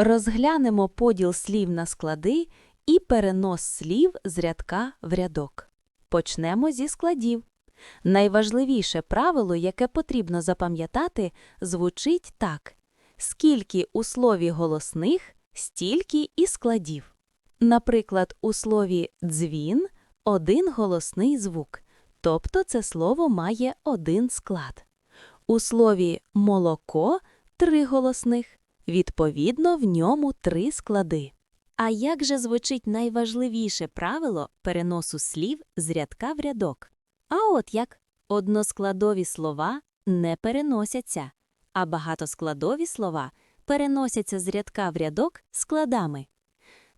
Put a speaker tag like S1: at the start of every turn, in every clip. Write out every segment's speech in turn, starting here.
S1: Розглянемо поділ слів на склади і перенос слів з рядка в рядок. Почнемо зі складів. Найважливіше правило, яке потрібно запам'ятати, звучить так: скільки у слові голосних, стільки і складів. Наприклад, у слові дзвін один голосний звук, тобто це слово має один склад. У слові молоко три голосних, відповідно, в ньому три склади. А як же звучить найважливіше правило переносу слів з рядка в рядок? А от як односкладові слова не переносяться, а багатоскладові слова переносяться з рядка в рядок складами.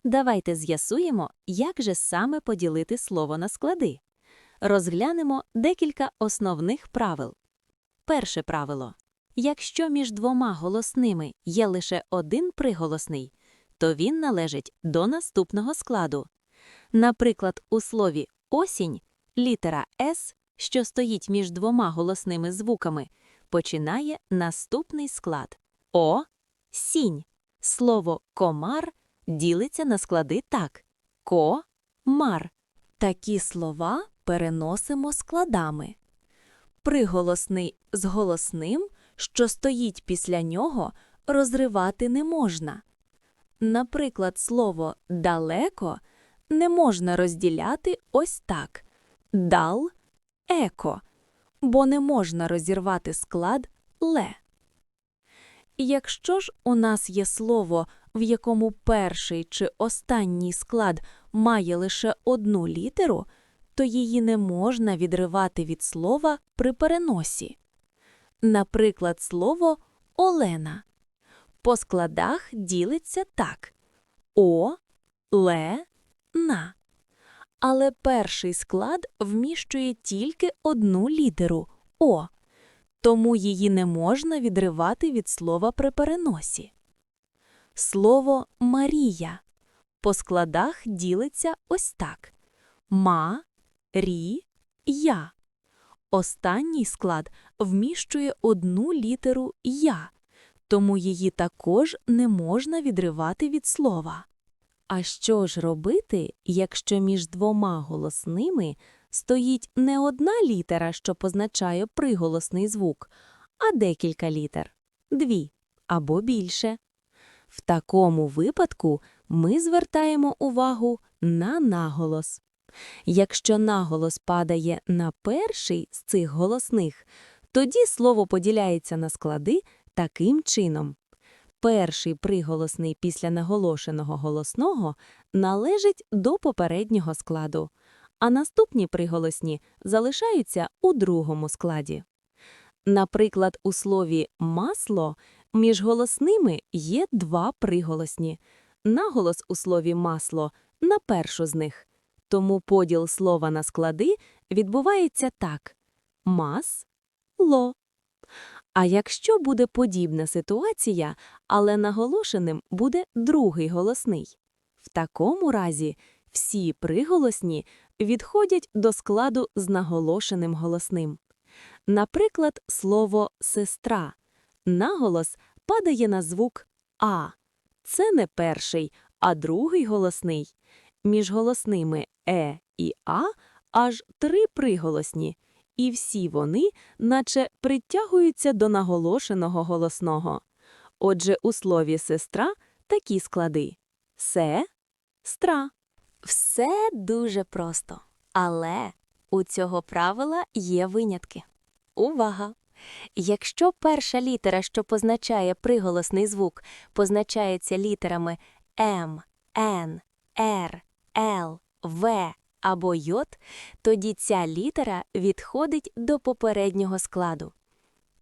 S1: Давайте з'ясуємо, як же саме поділити слово на склади. Розглянемо декілька основних правил. Перше правило. Якщо між двома голосними є лише один приголосний, то він належить до наступного складу. Наприклад, у слові осінь літера С, що стоїть між двома голосними звуками, починає наступний склад О сінь. Слово комар ділиться на склади так: ко мар. Такі слова переносимо складами. Приголосний з голосним, що стоїть після нього, розривати не можна. Наприклад, слово далеко не можна розділяти ось так: дал еко, бо не можна розірвати склад ле. Якщо ж у нас є слово, в якому перший чи останній склад має лише одну літеру, то її не можна відривати від слова при переносі. Наприклад, слово Олена по складах ділиться так: О, Ле, На. Але перший склад вміщує тільки одну літеру О, тому її не можна відривати від слова при переносі. Слово Марія по складах ділиться ось так: Ма, Рі, Я. Останній склад вміщує одну літеру Я, тому її також не можна відривати від слова. А що ж робити, якщо між двома голосними стоїть не одна літера, що позначає приголосний звук, а декілька літер дві або більше? В такому випадку ми звертаємо увагу на наголос. Якщо наголос падає на перший з цих голосних, тоді слово поділяється на склади таким чином. Перший приголосний після наголошеного голосного належить до попереднього складу, а наступні приголосні залишаються у другому складі. Наприклад, у слові масло між голосними є два приголосні. Наголос у слові масло на першу з них. Тому поділ слова на склади відбувається так: мас ло. А якщо буде подібна ситуація, але наголошеним буде другий голосний. В такому разі всі приголосні відходять до складу з наголошеним голосним. Наприклад, слово сестра. Наголос падає на звук А. Це не перший, а другий голосний. Між голосними Е і А аж три приголосні, і всі вони, наче притягуються до наголошеного голосного. Отже, у слові сестра такі склади се, стра. Все дуже просто. Але у цього правила є винятки. Увага! Якщо перша літера, що позначає приголосний звук, позначається літерами М, Н, Р, Л, В або Й, тоді ця літера відходить до попереднього складу.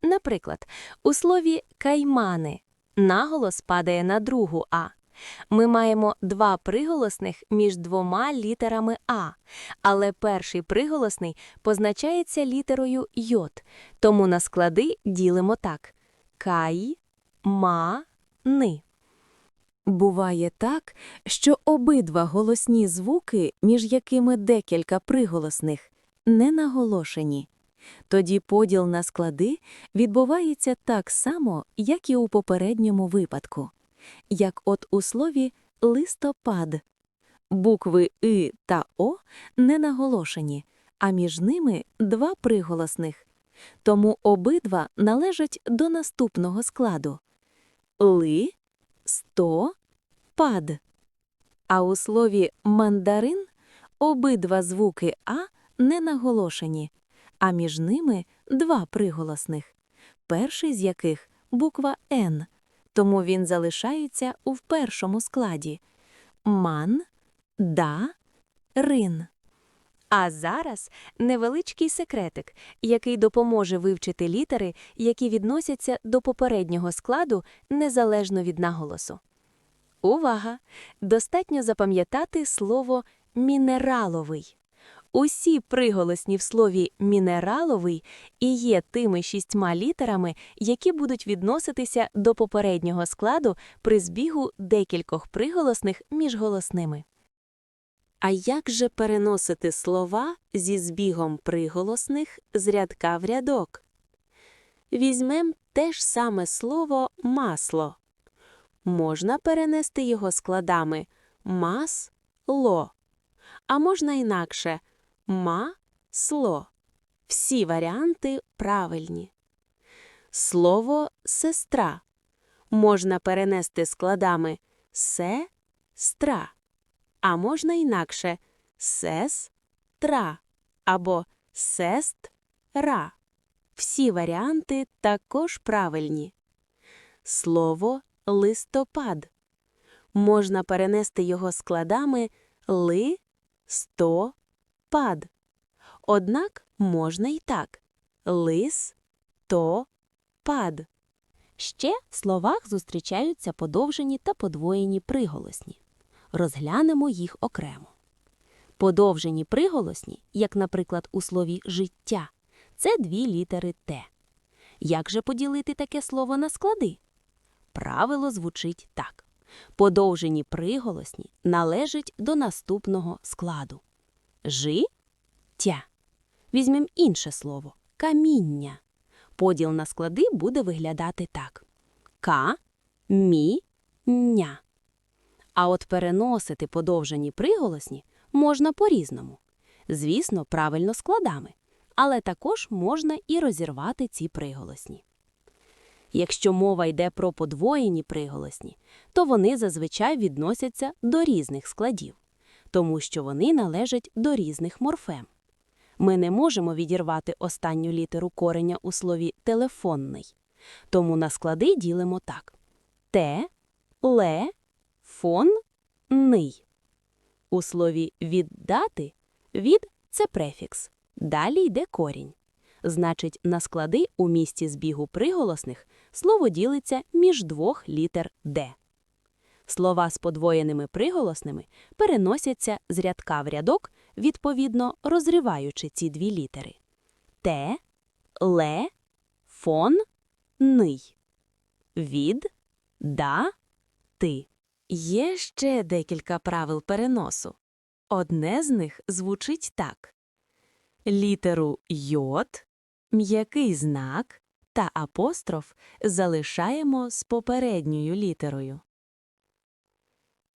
S1: Наприклад, у слові каймани наголос падає на другу А. Ми маємо два приголосних між двома літерами А, але перший приголосний позначається літерою Йод, тому на склади ділимо так: кай, ма, ни. Буває так, що обидва голосні звуки, між якими декілька приголосних, не наголошені. Тоді поділ на склади відбувається так само, як і у попередньому випадку, як от у слові листопад. Букви «и» та «о» не наголошені, а між ними два приголосних. Тому обидва належать до наступного складу ли, сто, пад. А у слові мандарин обидва звуки А не наголошені, а між ними два приголосних, перший з яких буква Н, тому він залишається у першому складі ман, да, рин. А зараз невеличкий секретик, який допоможе вивчити літери, які відносяться до попереднього складу незалежно від наголосу. Увага! Достатньо запам'ятати слово мінераловий. Усі приголосні в слові мінераловий і є тими шістьма літерами, які будуть відноситися до попереднього складу при збігу декількох приголосних між голосними. А як же переносити слова зі збігом приголосних з рядка в рядок? Візьмем те ж саме слово масло. Можна перенести його складами мас-ло, а можна інакше ма-сло. Всі варіанти правильні. Слово сестра можна перенести складами се-стра, а можна інакше сес-тра або сест-ра. Всі варіанти також правильні. Слово листопад. Можна перенести його складами ли, сто, пад. Однак можна й так лис, то, пад. Ще в словах зустрічаються подовжені та подвоєні приголосні. Розглянемо їх окремо. Подовжені приголосні, як, наприклад, у слові життя, це дві літери Т. Як же поділити таке слово на склади? Правило звучить так. Подовжені приголосні належать до наступного складу. Жи тя. Візьмем інше слово каміння. Поділ на склади буде виглядати так: ка, мі, ня. А от переносити подовжені приголосні можна по-різному. Звісно, правильно складами, але також можна і розірвати ці приголосні. Якщо мова йде про подвоєні приголосні, то вони зазвичай відносяться до різних складів, тому що вони належать до різних морфем. Ми не можемо відірвати останню літеру кореня у слові телефонний, тому на склади ділимо так: те, ле, фон, ний. У слові віддати від це префікс. Далі йде корінь. Значить, на склади у місці збігу приголосних слово ділиться між двох літер Д. Слова з подвоєними приголосними переносяться з рядка в рядок, відповідно розриваючи ці дві літери Т, ле, фон, ний. Від, да, ти. Є ще декілька правил переносу. Одне з них звучить так: літеру йод, м'який знак та апостроф залишаємо з попередньою літерою.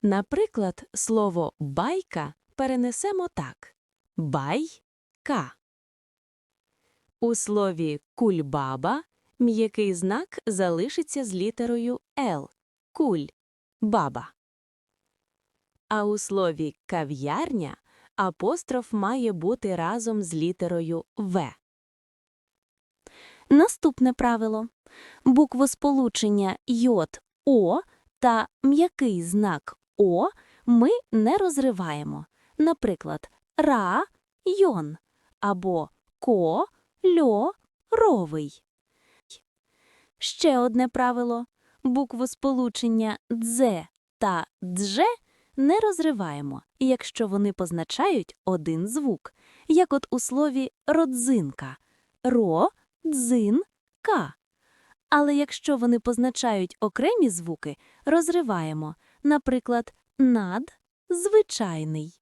S1: Наприклад, слово байка перенесемо так бай-ка. У слові кульбаба м'який знак залишиться з літерою Л куль баба. А у слові кав'ярня апостроф має бути разом з літерою В. Наступне правило. Буквосполучення йод О та м'який знак О ми не розриваємо. Наприклад, ра йон або ко льо ровий. Ще одне правило. Буквосполучення дзе та дже не розриваємо, якщо вони позначають один звук, як от у слові родзинка ро, дзин, ка. Але якщо вони позначають окремі звуки, розриваємо, наприклад, над, звичайний.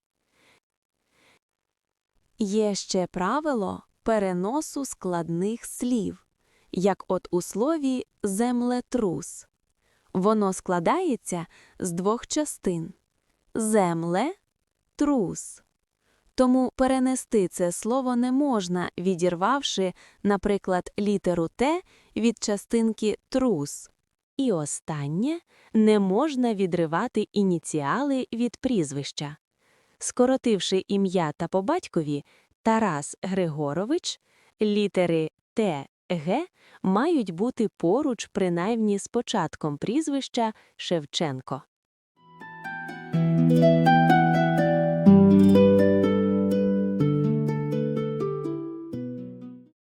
S1: Є ще правило переносу складних слів, як от у слові землетрус. Воно складається з двох частин земле, трус. Тому перенести це слово не можна, відірвавши, наприклад, літеру Т від частинки трус. І останнє не можна відривати ініціали від прізвища. Скоротивши ім'я та по батькові Тарас Григорович, літери Т, Г мають бути поруч принаймні з початком прізвища Шевченко.